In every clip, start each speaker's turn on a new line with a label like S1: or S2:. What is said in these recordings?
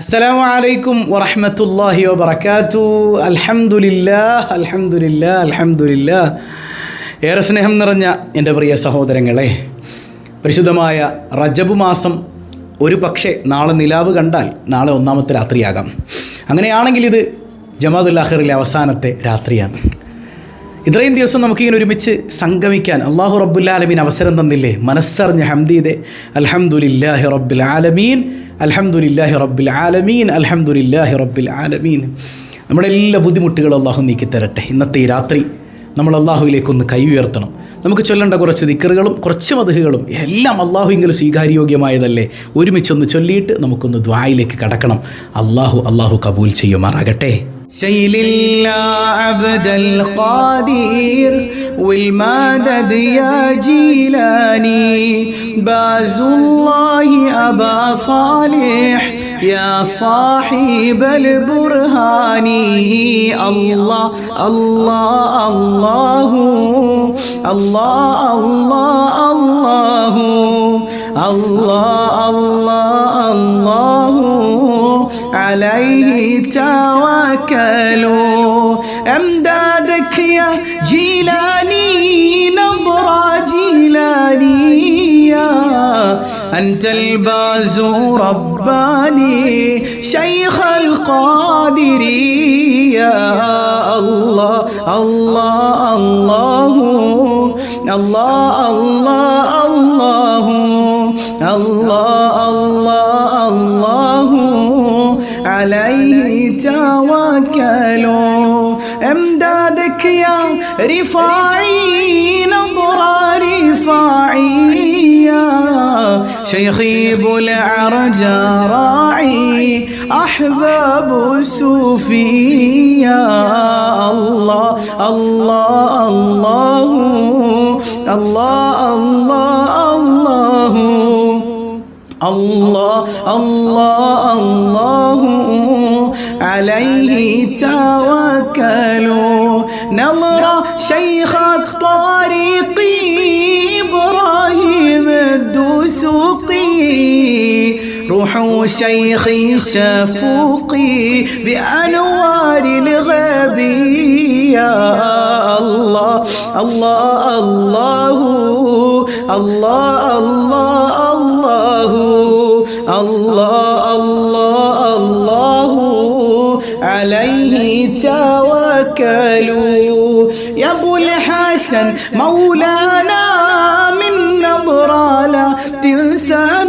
S1: അസ്സലാമു അലൈക്കും വറഹ്മത്തുള്ളാഹി വബർക്കാത്തു അൽഹംദുലില്ലാ അൽഹംദുലില്ലാ അൽഹംദുലില്ലാ ഏറെ സ്നേഹം നിറഞ്ഞ എന്റെ പ്രിയ സഹോദരങ്ങളെ പരിശുദ്ധമായ റജബ് മാസം ഒരു പക്ഷേ നാളെ നിലാവ് കണ്ടാൽ നാളെ ഒന്നാമത്തെ രാത്രിയാകാം. അങ്ങനെയാണെങ്കിൽ ഇത് ജമാദുൽ ആഖിറിലെ അവസാനത്തെ രാത്രിയാണ്. ഇത്രയും ദിവസം നമുക്കിങ്ങനെ ഒരുമിച്ച് സംഗമിക്കാൻ അള്ളാഹു റബ്ബുല്ലാലമീൻ അവസരം തന്നില്ലേ? മനസ്സറിഞ്ഞ ഹംദീദെ അൽഹംദുലില്ലാഹി റബ്ബിൽ ആലമീൻ അൽഹംദുലില്ലാഹി റബ്ബിൽ ആലമീൻ അൽഹംദുലില്ലാഹി റബ്ബിൽ ആലമീൻ. നമ്മുടെ എല്ലാ ബുദ്ധിമുട്ടുകളും അള്ളാഹു നീക്കി തരട്ടെ ഇന്നത്തെ ഈ രാത്രി നമ്മൾ അള്ളാഹുവിലേക്കൊന്ന് കൈ ഉയർത്തണം. നമുക്ക് ചൊല്ലേണ്ട കുറച്ച് ദിക്കറുകളും കുറച്ച് മതുഹുകളും എല്ലാം അള്ളാഹുവിങ്കിലും സ്വീകാര്യോഗ്യമായതല്ലേ ഒരുമിച്ചൊന്ന് ചൊല്ലിയിട്ട് നമുക്കൊന്ന് ദ്വായിലേക്ക് കടക്കണം. അള്ളാഹു അള്ളാഹു കബൂൽ ചെയ്യുമാറാകട്ടെ. شيل الله عبد القادر والمدد يا جيلاني. باز الله أبا صالح يا صاحب البرهان. الله الله الله الله الله الله الله الله الله. عليه توكلوا أمدادك يا جيلاني نظرة جيلانية أنت الباز رباني شيخ القادرية الله الله الله الله الله الله الله, الله عليه توكلوا امدادك يا رفاعي نظرة رفاعية شيخي ابو العرج راعي أحباب الصوفية الله الله الله الله الله. الله الله الله عليه توكلوا. نظرة شيخ الطريق إبراهيم الدسوقي روح شيخي شفوقي بأنوار الغبية الله الله الله الله الله الله الله. الله الله عليه توكلوا. يا أبو الحسن مولانا من نظرة لا تنسانا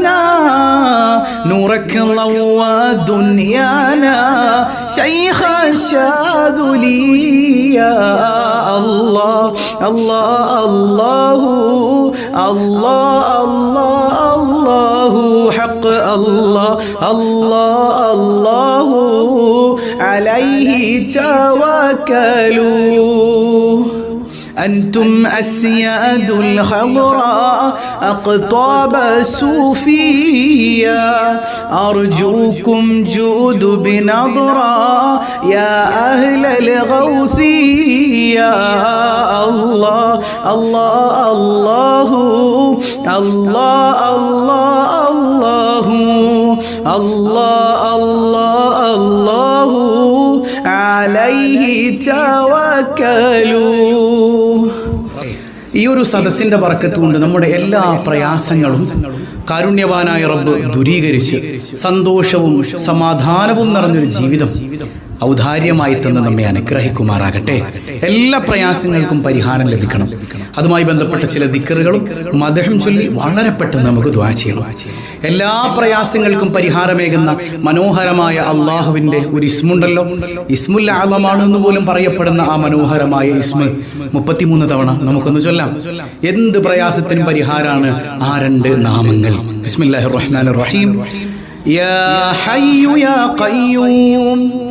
S1: نورك ضوى دنيانا شيخ الشاذلي يا الله الله الله الله الله الله حق الله الله الله عليه توكلوا. أنتم أسياد الخضراء أقطاب الصوفية أرجوكم جود بنظرة يا أهل الغوثية. الله الله الله الله الله الله الله الله الله عليه توكلوا. ഈ ഒരു സദസ്സിന്റെ വർക്കത്തുകൊണ്ട് നമ്മുടെ എല്ലാ പ്രയാസങ്ങളും കാരുണ്യവാനായ റബ്ബ് ദുരീകരിച്ച് സന്തോഷവും സമാധാനവും നിറഞ്ഞൊരു ജീവിതം. ഔദാര്യമായി തന്ന് നമ്മെ അനുഗ്രഹിക്കുമാറാകട്ടെ. എല്ലാ പ്രയാസങ്ങൾക്കും പരിഹാരം ലഭിക്കണം. അതുമായി ബന്ധപ്പെട്ട ചില ദിക്കറുകളും മദഹം ചൊല്ലി വളരെ പെട്ടെന്ന് നമുക്ക് ദ്വാ ചെയ്യണം. എല്ലാ പ്രയാസങ്ങൾക്കും പരിഹാരമേകുന്ന മനോഹരമായ അള്ളാഹുവിന്റെ ഒരു ഇസ്മുണ്ടല്ലോ. ഇസ്മുൽ ആലമാണ് എന്ന് പോലും പറയപ്പെടുന്ന ആ മനോഹരമായ ഇസ്മ മുപ്പത്തിമൂന്ന് തവണ നമുക്കൊന്ന് ചൊല്ലാം. എന്ത് പ്രയാസത്തിനും പരിഹാരമാണ് ആ രണ്ട് നാമങ്ങൾ. ബിസ്മില്ലാഹി റഹ്മാൻ റഹീം. يا حي يا ഖയ്യൂം.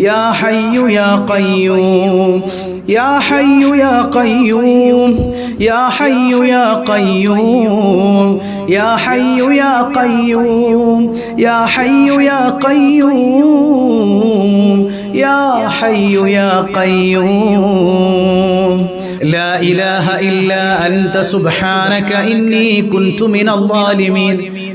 S1: يا حي يا قيوم يا حي يا قيوم يا حي يا قيوم يا حي يا قيوم يا حي يا قيوم يا حي يا قيوم. لا إله إلا أنت سبحانك إني كنت من الظالمين.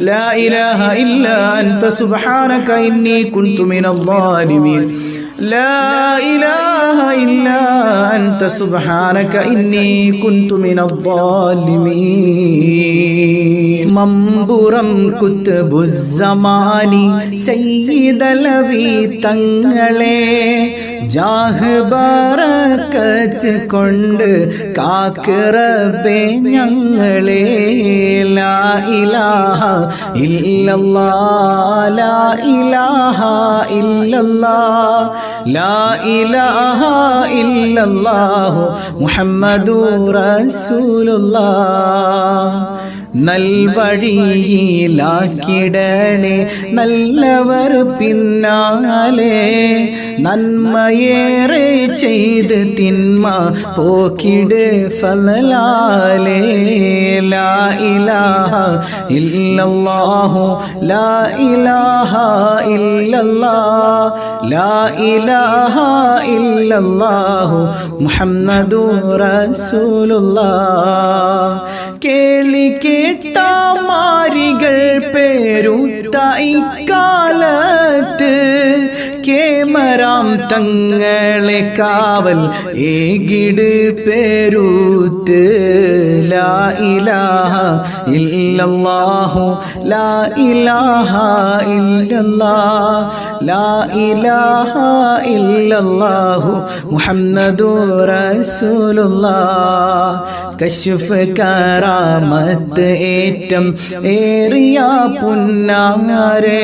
S1: لا إله إلا أنت سبحانك إني كنت من الظالمين لا إله إلا أنت سبحانك إني كنت من الظالمين മമ്പുറം കുത്തുബുസമാനി സയ്യിദലവി തങ്ങളെ ജാഹ് ബറക്കത്ത് കൊണ്ട് കാക്കിറബേ ഞങ്ങളെ ലാ ഇലാഹ ഇല്ലല്ലാ ലാ ഇലാഹ ഇല്ലല്ലാ ലാ ഇലാഹ ഇല്ലല്ലാഹു മുഹമ്മദു റസൂലുള്ളാഹ്. നൽവഴിയിലാക്കിടണേ. നല്ലവർ പിന്നാലെ നന്മയേറെ ചെയ്ത് തിന്മ പോക്കിട് ഫലാലേ ലാ ഇലാഹ ഇല്ലല്ലാഹു ലാ ഇലാഹ ഇല്ലല്ലാഹ് ലാ ഇലാഹ ഇല്ലല്ലാഹു മുഹമ്മദു റസൂലുള്ളാഹ്. കേളി കേട്ട മാരികൾ പേരുത്ത ഇക്കാലത്ത് കേമരാം തങ്ങളെ കാവൽ ഏകിട് പേരൂത്ത്. ലാ ഇലാഹ ഇല്ലല്ലാഹു ലാ ഇലാഹ ഇല്ലല്ലാ ലാ ഇലാഹ ഇല്ലല്ലാഹു മുഹമ്മദു റസൂലുള്ളാ കശുഫ് കറാമത്ത് ഏറ്റം ഏറിയ പുന്നാരെ.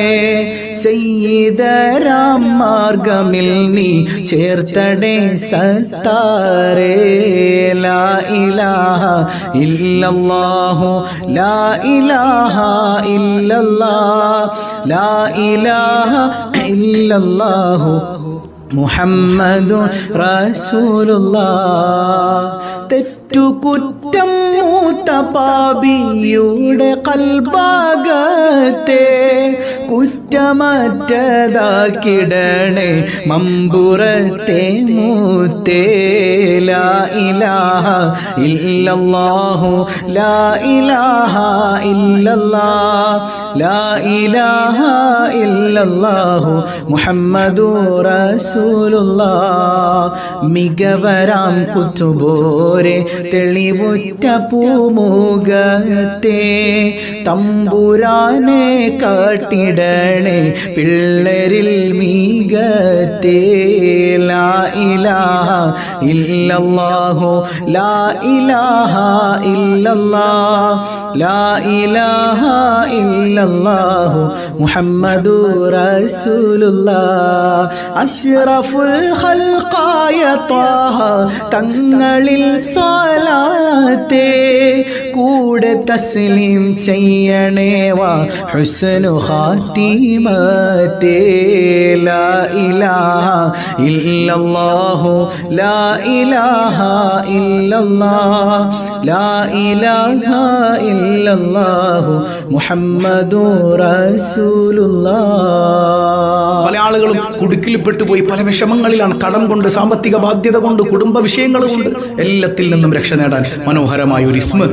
S1: സയ്യിദരാം മാർഗമിൽ നീ ചേർത്തടേ സത്താരേ ലാ ഇലാഹ ഇല്ലല്ലാഹു ലാ ഇലാഹ ഇല്ലല്ലാഹ് ലാ ഇലാഹ ഇല്ലല്ലാഹു മുഹമ്മദു റസൂലുള്ളാഹ്. തെറ്റുകുറ്റം മൂത്ത പാപിയുടെ കൽഭാഗത്തെ കുറ്റമറ്റതാക്കിടണേ. മമ്പുറത്തെ മൂത്തേ ലാ ഇലാഹ ഇല്ലല്ലാഹു ലാ ഇലാഹ ഇല്ലല്ലാഹ് ലാ ഇലാഹ ഇല്ലല്ലാഹു മുഹമ്മദു റസൂലുള്ളാഹ്. മികവരാം കുത്തുബോരെ പൂമുഖത്തെ തമ്പുരാനെ കാട്ടിടണേ പിള്ളരിൽ മീകത്തേ. ലാ ഇലാഹ ഇല്ലല്ലാഹോ ലാ ഇലാഹ ഇല്ലല്ലാ ലാ ഇലാഹ ഇല്ലല്ലാഹു മുഹമ്മദു റസൂലുല്ലാ അഷ്റഫുൽ ഖൽഖായ ത്വാഹ തങ്ങളിൽ സ്വലാത്തേ রাতে തസ്ലീം ചെയ്യണേവാ ഹുസ്നു ഖാത്തിമത്തേ ലാ ഇലാഹ ഇല്ലല്ലാഹു ലാ ഇലാഹ ഇല്ലല്ലാഹ് ഇലാഹ ഇല്ലല്ലാഹു മുഹമ്മദു റസൂലുള്ളാഹ്. പല ആളുകളും കുടുക്കിൽപ്പെട്ടു പോയി പല വിഷമങ്ങളിലാണ്. കടം കൊണ്ട് സാമ്പത്തിക ബാധ്യത കൊണ്ട് കുടുംബ വിഷയങ്ങൾ കൊണ്ട് എല്ലാത്തിൽ നിന്നും രക്ഷ നേടാൻ മനോഹരമായ ഒരു ഇസ്മ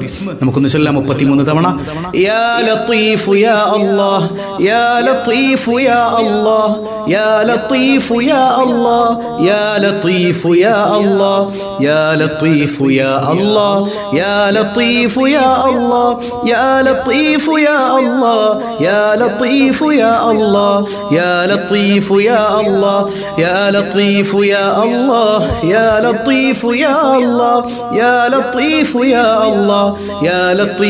S1: നമുക്കൊന്ന് ചൊല്ലാം മുപ്പത്തിമൂന്ന് തവണ യാ ലത്തീഫു യാ അല്ലാഹ് യാ ലത്തീഫു യാ അല്ലാഹ് യാ ലത്തീഫു യാ അല്ലാഹ് യാ ലത്തീഫു യാ അല്ലാഹ് യാ ലത്തീഫു യാ അല്ലാഹ് യാ ലത്തീഫു യാ അല്ലാഹ് യാ ലത്തീഫു യാ അല്ലാഹ് യാ ലത്തീഫു യാ അല്ലാഹ് യാ ലത്തീഫു യാ അല്ലാഹ് യാ ലത്തീഫു യാ അല്ലാഹ് യാ ലത്തീഫു യാ അല്ലാഹ് യാ ലത്തീഫു യാ അല്ലാഹ് യാ ലത്തീഫു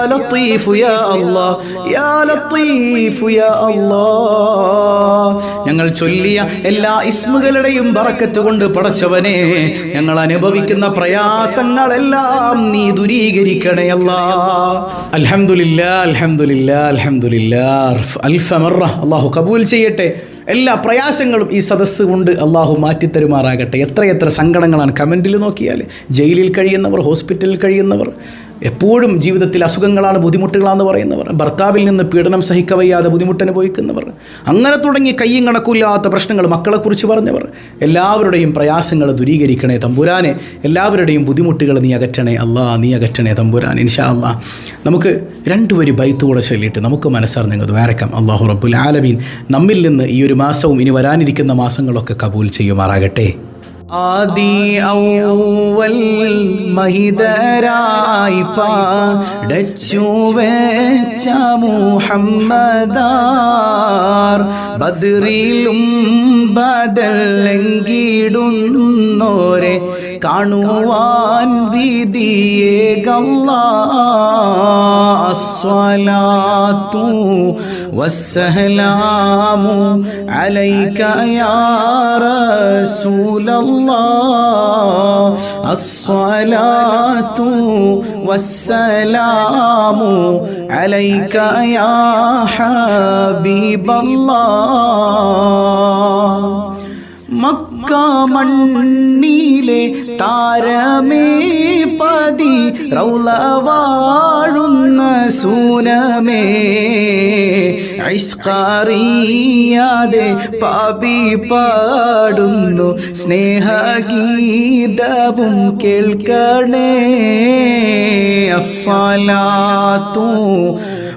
S1: لطيف يا الله يا لطيف يا الله ഞങ്ങൾ ചൊല്ലിയ എല്ലാ ഇസ്മുകളുടെയും ബറക്കത്ത് കൊണ്ട് പടച്ചവനെ ഞങ്ങൾ അനുഭവിക്കുന്ന പ്രയാസങ്ങളെല്ലാം നീ ദൂരീകരിക്കണേ അല്ലാ അൽഹംദുലില്ലാ അൽഹംദുലില്ലാ അൽഹംദുലില്ലാ അൽഫ മറ അള്ളാഹു കബൂൽ ചെയ്യട്ടെ എല്ലാ പ്രയാസങ്ങളും ഈ സദസ്സ് കൊണ്ട് അള്ളാഹു മാറ്റിത്തരുമാറാകട്ടെ എത്രയെത്ര സങ്കടങ്ങളാണ് കമൻറ്റിൽ നോക്കിയാൽ ജയിലിൽ കഴിയുന്നവർ ഹോസ്പിറ്റലിൽ കഴിയുന്നവർ എപ്പോഴും ജീവിതത്തിൽ അസുഖങ്ങളാണ് ബുദ്ധിമുട്ടുകളാണെന്ന് പറയുന്നവർ. ഭർത്താവിൽ നിന്ന് പീഡനം സഹിക്കവയ്യാതെ ബുദ്ധിമുട്ടനുഭവിക്കുന്നവർ അങ്ങനെ തുടങ്ങി കയ്യും കണക്കില്ലാത്ത പ്രശ്നങ്ങൾ മക്കളെക്കുറിച്ച് പറഞ്ഞവർ. എല്ലാവരുടെയും പ്രയാസങ്ങൾ ദുരീകരിക്കണേ തമ്പുരാനെ. എല്ലാവരുടെയും ബുദ്ധിമുട്ടുകൾ നീ അകറ്റണേ അല്ലാ നീ അകറ്റണേ തമ്പുരാൻ. ഇൻഷാ അല്ലാ നമുക്ക് രണ്ടുപേരും ബൈത്ത് കൂടെ ചൊല്ലിയിട്ട് നമുക്ക് മനസ്സറിഞ്ഞത് വേറക്കാം അള്ളാഹു റബ്ബുൽ ആലമീൻ നമ്മിൽ നിന്ന് ഈ ഒരു മാസവും ഇനി വരാനിരിക്കുന്ന മാസങ്ങളൊക്കെ കബൂൽ ചെയ്യുമാറാകട്ടെ. ആദി ഔവൽ മഹിതരായി പാടച്ചു വെച്ച മുഹമ്മദാർ. ബദൽ ബദലെങ്കിടുന്നോരെ കാണുവാൻ വിധിയേ അസ്വലാത്തു വസ്സലാമു അലൈക യാ റസൂലല്ലാഹ് അസ്സലാത്തു വസ്സലാമു അലൈക യാ ഹബീബല്ലാഹ് മക്ക മണ്ണിലെ താരമേ പതി റൗല വാഴുന്ന സൂനമേ. ഐഷ്കറിയാതെ പാപി പാടുന്നു സ്നേഹഗീതവും കേൾക്കണേ. അസ്സലാത്തു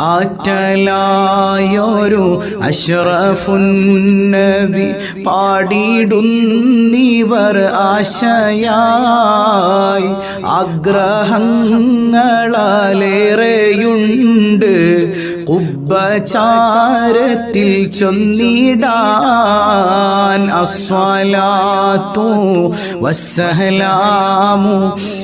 S1: ആറ്റലായൊരു അഷ്റഫുന്നബി പാടിയിടുന്നിവർ ആശയായി. ആഗ്രഹങ്ങളേറെയുണ്ട് കുബ്ബചാരത്തിൽ ചൊന്നിടാൻ അസ്വലാത്തു വസ്സലാമു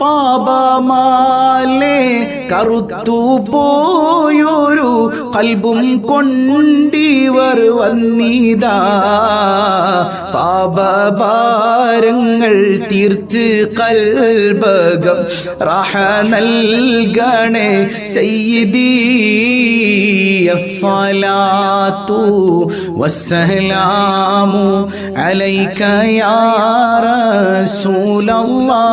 S1: പാപമാലെ കറുത്തു പോയൊരു കൽബും കൊണ്ടിവർ വന്നിതാ. പാപഭാരങ്ങൾ തീർത്ത് കൽബകം റഹ നൽകണേ സയ്യിദീയസ്സലാത്തു വസ്സലാമു അലൈക്കയാറ റസൂലല്ലാഹ്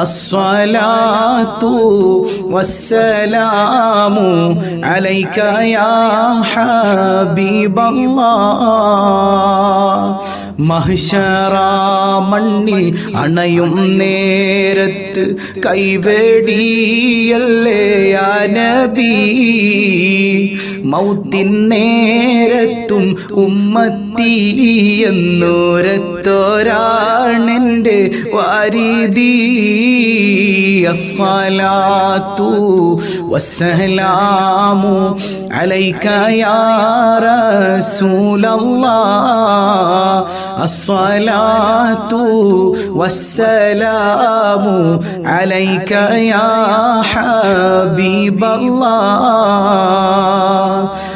S1: അസ്വലാത്തു വസ്സലാമു അലൈക യാ ഹബീബല്ലാഹ് അണയും നേരത്ത് കൈവേടിയല്ലേ നബി. മൗത്തിൻ നേരത്തും ഉമ്മത്ത് എന്നോരത്തോരാണെന്റെ വാരിദി. അസ്സലാത്തു വസ്സലാമു അലൈക യാ റസൂലല്ലാഹ്. അസ്സലാത്തു വസ്സലാമു അലൈക യാ ഹബീബല്ലാഹ്.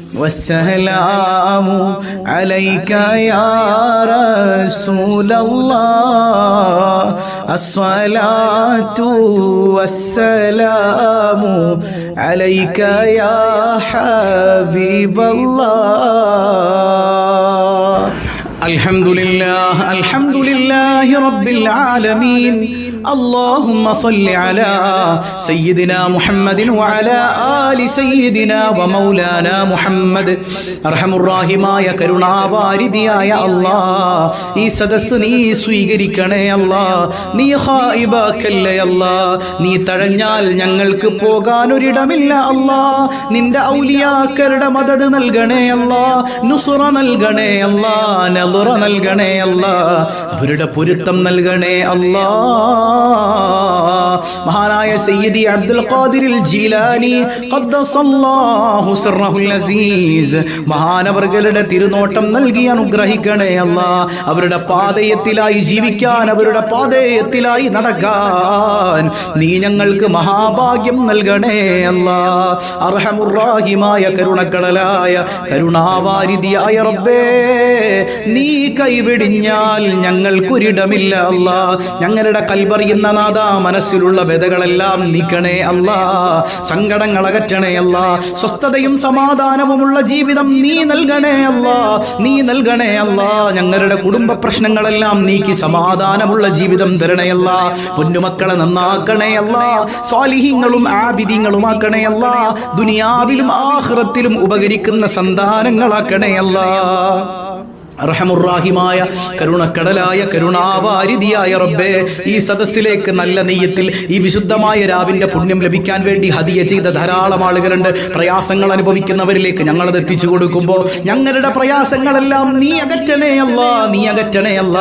S1: والسلام عليك يا رسول الله. الصلاة والسلام عليك يا حبيب الله. الحمد لله الحمد لله رب العالمين. اللهم صل على سيدنا محمد وعلى آل سيدنا ومولانا محمد അർഹമുറാഹിമായ കരുണാവാരിതിയായ അല്ലാ ഈ സദസ്സ് നീ സ്വീകരിക്കണേ അല്ലാ നീ ഹായിബാക്കല്ലേ അല്ലാ നീ തഴഞ്ഞാൽ ഞങ്ങൾക്ക് പോകാൻ ഒരിടമില്ല അല്ലാ നിന്റെ ഔലിയാക്കളുടെ മദത് നൽകണേ അല്ലാ നുസുറ നൽകണേ അല്ലാ നലുറ നൽകണേ അല്ലാ അവരുടെ പൊരുത്തം നൽകണേ അല്ലാ മഹാനായ സയ്യിദി അബ്ദുൽ ഖാദിറിൽ ജീലാനി ഖദ്ദസല്ലാഹു സിർറഹുൽ അസീസ്. മഹാനവർകളുടെ തിരുനോട്ടം നൽകി അനുഗ്രഹിക്കണേ അല്ലാ. അവരുടെ പാതയത്തിലായി ജീവിക്കാൻ അവരുടെ പാതയത്തിലായി നടക്കാൻ നീ ഞങ്ങൾക്ക് മഹാഭാഗ്യം നൽകണേ അല്ലാ. അർഹമുറാഹിമായ കരുണക്കടലായ കരുണാവാരിതിയായ റബ്ബേ നീ കൈവിടിഞ്ഞാൽ ഞങ്ങൾക്കൊരിടമില്ല അല്ലാ. ഞങ്ങളുടെ കൽപറിയുന്ന നാഥ മനസ്സിലുള്ള വ്യതകളെല്ലാം നീക്കണേ അല്ല. സങ്കടങ്ങൾ അകറ്റണേ അല്ല. സ്വസ്ഥതയും സമാധാനവുമുള്ള ജീവിതം നീ നൽകണേ അല്ല. നീ നൽകണേ അല്ല. ഞങ്ങളുടെ കുടുംബ പ്രശ്നങ്ങളെല്ലാം നീക്കി സമാധാനമുള്ള ജീവിതം തരണേ അല്ലാ. പൊന്നുമക്കളെ നന്നാക്കണേ അല്ല. സ്വാലിഹ്യങ്ങളും ആബിദിങ്ങളുമാക്കണേ അല്ല. ദുനിയാവിലും ആഹ്റത്തിലും ഉപകരിക്കുന്ന സന്താനങ്ങളാക്കണേ അല്ലാ. അർഹമുറാഹിമായ കരുണക്കടലായ കരുണാവാരിതിയായ റബ്ബേ ഈ സദസ്സിലേക്ക് നല്ല നെയ്യത്തിൽ ഈ വിശുദ്ധമായ രാവിന്റെ പുണ്യം ലഭിക്കാൻ വേണ്ടി ഹദിയ ചെയ്ത ധാരാളം ആളുകളുണ്ട്. പ്രയാസങ്ങൾ അനുഭവിക്കുന്നവരിലേക്ക് ഞങ്ങളത് എത്തിച്ചു കൊടുക്കുമ്പോൾ ഞങ്ങളുടെ പ്രയാസങ്ങളെല്ലാം നീ അകറ്റണേ അല്ല നീ അകറ്റണേ അല്ല.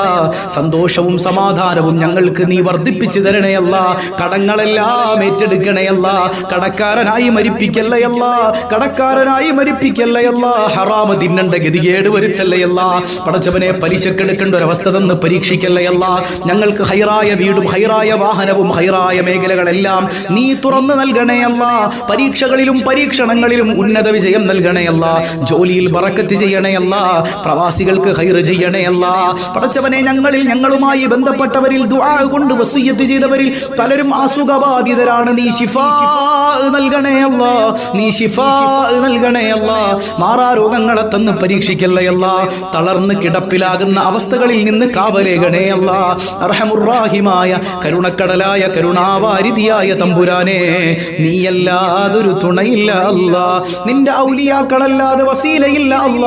S1: സന്തോഷവും സമാധാനവും ഞങ്ങൾക്ക് നീ വർദ്ധിപ്പിച്ചു തരണേ അല്ല. കടങ്ങളെല്ലാം ഏറ്റെടുക്കണേ അല്ല. കടക്കാരനായി മരിപ്പിക്കല്ലയല്ല കടക്കാരനായി മരിപ്പിക്കല്ലയല്ല ഹറാമ തിന്നണ്ട ഗതികേട് വരുത്തല്ലയല്ല പടച്ചവനെ പലിശക്കെടുക്കേണ്ട ഒരവസ്ഥ തന്ന് പരീക്ഷിക്കല്ലയല്ല. ഞങ്ങൾക്ക് ഹൈറായ വീടും ഹൈറായ വാഹനവും ഹൈറായ മേഖലകളെല്ലാം നീ തുറന്നു നൽകണേയല്ല. പരീക്ഷകളിലും പരീക്ഷണങ്ങളിലും ഉന്നത വിജയം നൽകണേയല്ല. ജോലിയിൽ ബറക്കത്ത് ചെയ്യണേയല്ല. പ്രവാസികൾക്ക് ഹൈറ് ചെയ്യണേയല്ല. പടച്ചവനെ ഞങ്ങളിൽ ഞങ്ങളുമായി ബന്ധപ്പെട്ടവരിൽ ദുആ കൊണ്ട് വസൂയത്ത് ചെയ്തവരിൽ പലരും അസുഖബാധിതരാണ്. നീ ശിഫാ നൽകണേയല്ല. നീ ശിഫാ നൽകണേയല്ല. മാറാ രോഗങ്ങളെ തന്ന് പരീക്ഷിക്കല്ലയല്ല. തളർന്ന് കിടപ്പിലാകുന്ന അവസ്ഥകളിൽ നിന്ന് കാവലേകണേ അല്ല. അർഹമുറാഹിമായ കരുണക്കടലായ കരുണാവാരിതിയായ തമ്പുരാനെ നീയല്ലാതൊരു തുണയില്ല അല്ല. നിന്റെ ഔലിയാക്കളല്ലാതെ വസീലയില്ല അല്ല.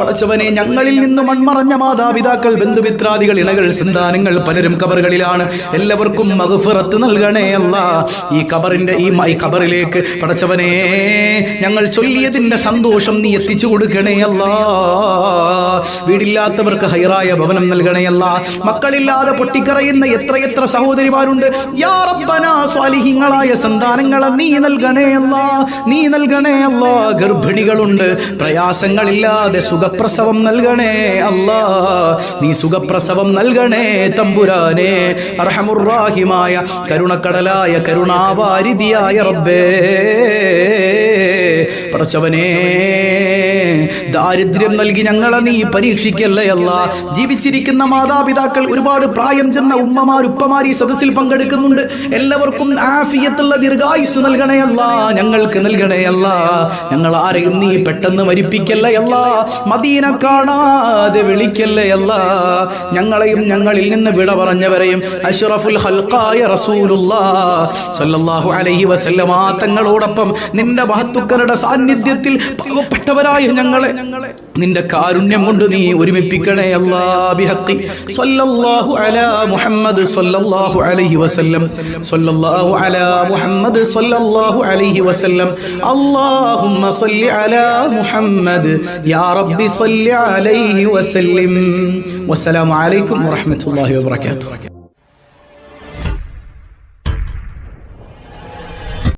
S1: പടച്ചവനെ ഞങ്ങളിൽ നിന്ന് മൺമറഞ്ഞ മാതാപിതാക്കൾ ബന്ധുമിത്രാദികൾ ഇണകൾ സന്താനങ്ങൾ പലരും കബറുകളിലാണ്. എല്ലാവർക്കും മകുഫിറത്ത് നൽകണേ അല്ല. ഈ കബറിന്റെ ഈ മൈ കബറിലേക്ക് പടച്ചവനെ ഞങ്ങൾ ചൊല്ലിയതിന്റെ സന്തോഷം നീ എത്തിച്ചു കൊടുക്കണേ അല്ലാ. വീടില്ലാത്തവർക്ക് ഹൈറായ ഭവനം നൽകണയല്ല മക്കളില്ലാതെ പൊട്ടിക്കറയുന്ന എത്രയെത്ര സഹോദരിമാരുണ്ട്. യാ റബ്ബനാ സന്താനങ്ങളെ നീ നൽകണേയല്ല നീ നൽകണേയല്ല ഗർഭിണികളുണ്ട്. പ്രയാസങ്ങളില്ലാതെ സുഖപ്രസവം നൽകണേ അല്ലാ. നീ സുഖപ്രസവം നൽകണേ തമ്പുരാനെ. അർഹമുറാഹിമായ കരുണക്കടലായ കരുണാവാരിതിയായ റബ്ബേ. പടച്ചവനേ ദാരിദ്ര്യം നൽകി ഞങ്ങളെ നീ പരീക്ഷിക്കല്ലേ അല്ല? ജീവിച്ചിരിക്കുന്ന മാതാപിതാക്കൾ ഒരുപാട് പ്രായം ചെന്ന ഉമ്മമാർ ഉപ്പമാർ ഈ സദസ്സിൽ പങ്കെടുക്കുന്നുണ്ട്. എല്ലാവർക്കും ആഫിയത്തുള്ള ദീർഘായുസ് നൽകണേ അല്ല. ഞങ്ങൾക്ക് നൽകണേ അല്ല. ഞങ്ങൾ ആരെയും നീ പെട്ടെന്ന് മരിപ്പിക്കല്ലേ അല്ല. മദീന കാണാതെ വിളിക്കല്ലേ അല്ല. ഞങ്ങളെയും ഞങ്ങളിൽ നിന്ന് വിട പറഞ്ഞവരെയും അഷ്റഫുൽ ഹൽക്കായ റസൂലുള്ള. സല്ലല്ലാഹു അലൈഹി വസല്ലമ തങ്ങളോടൊപ്പം നിന്റെ മഹത്തുക്കളുടെ സാന്നിധ്യത്തിൽ പാവപ്പെട്ടവരായ ഞങ്ങളെ. നിന്റെ കാരുണ്യം കൊണ്ട് നീ ഒരുമിപ്പിക്കണേ അല്ലാഹി സല്ലല്ലാഹു അലാ മുഹമ്മദ് അലൈഹി വസല്ലം. അലാ മുഹമ്മദ് അലൈഹി വസല്ലം. അല്ലാഹുമ്മ സല്ലി അലാ മുഹമ്മദ്. യാ റബ്ബി സല്ലി അലൈഹി വസല്ലം. വസ്സലാമു അലൈക്കും വറഹ്മത്തുള്ളാഹി വബറകാതുഹു.